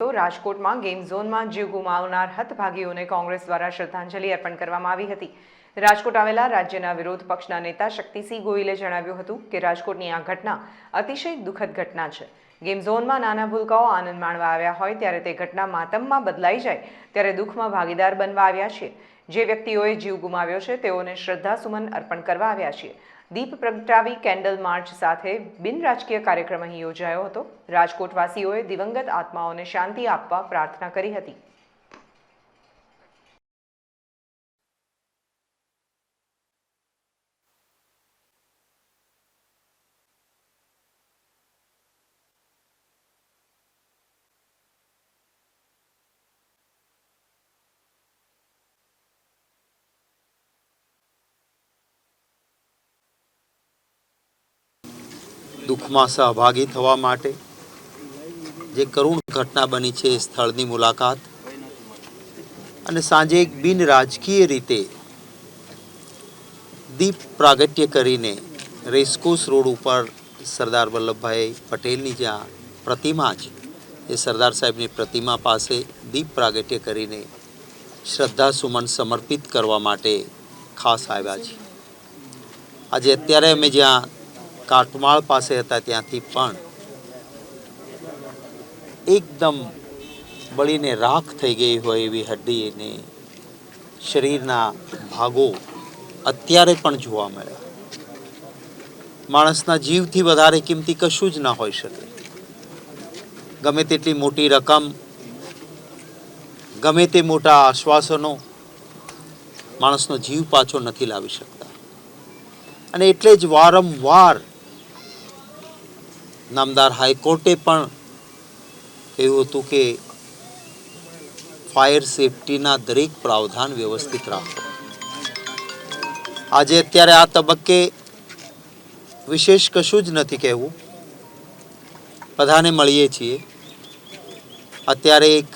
રાજકોટમાં ગેમ ઝોનમાં જીવ ગુમાવનાર હતભાગીઓને કોંગ્રેસ દ્વારા શ્રદ્ધાંજલિ અર્પણ કરવામાં આવી હતી. રાજકોટ આવેલા રાજ્યના વિરોધ પક્ષના નેતા શક્તિસિંહ ગોહિલે જણાવ્યું હતું કે રાજકોટની આ ઘટના અતિશય દુઃખદ ઘટના છે. ગેમ ઝોનમાં નાના ભૂલકાઓ આનંદ માણવા આવ્યા હોય ત્યારે તે ઘટના માતમમાં બદલાઈ જાય ત્યારે દુઃખમાં ભાગીદાર બનવા આવ્યા છીએ જે વ્યક્તિઓએ જીવ ગુમાવ્યો છે, તેઓને શ્રદ્ધાસુમન અર્પણ કરવા આવ્યા છીએ દીપ પ્રગટાવી કેન્ડલ માર્ચ સાથે બિન રાજકીય કાર્યક્રમ અહીં યોજાયો હતો. રાજકોટવાસીઓએ દિવંગત આત્માઓને શાંતિ આપવા પ્રાર્થના કરી હતી. દુઃખમાં સહભાગી થવા માટે જે કરુણ ઘટના બની છે એ સ્થળની મુલાકાત. અને સાંજે એક બિન રાજકીય રીતે દીપ પ્રાગટ્ય કરીને રેસકોસ રોડ ઉપર સરદાર વલ્લભભાઈ પટેલની જ્યાં પ્રતિમા છે, એ સરદાર સાહેબની પ્રતિમા પાસે દીપ પ્રાગટ્ય કરીને શ્રદ્ધા સુમન સમર્પિત કરવા માટે ખાસ આવ્યા છે. આજે અત્યારે અમે જ્યાં કાટમાળ પાસે હતા ત્યાંથી પણ એકદમ બળીને રાખ થઈ ગઈ હોય એવી હડ્ડી અને શરીરના ભાગો અત્યારે પણ જોવા મળ્યા. માણસના જીવથી વધારે કિંમતી કશું જ ના હોઈ શકે. ગમે તેટલી મોટી રકમ, ગમે તે મોટા આશ્વાસનો માણસનો જીવ પાછો નથી લાવી શકતા. અને એટલે જ વારંવાર નામદાર હાઈકોર્ટે પણ કહ્યું હતું કે ફાયર સેફટીના દરેક પ્રાવધાન વ્યવસ્થિત રાખો. આજે અત્યારે આ તબક્કે વિશેષ કશું જ નથી કહેવું. બધાને મળીએ છીએ. અત્યારે એક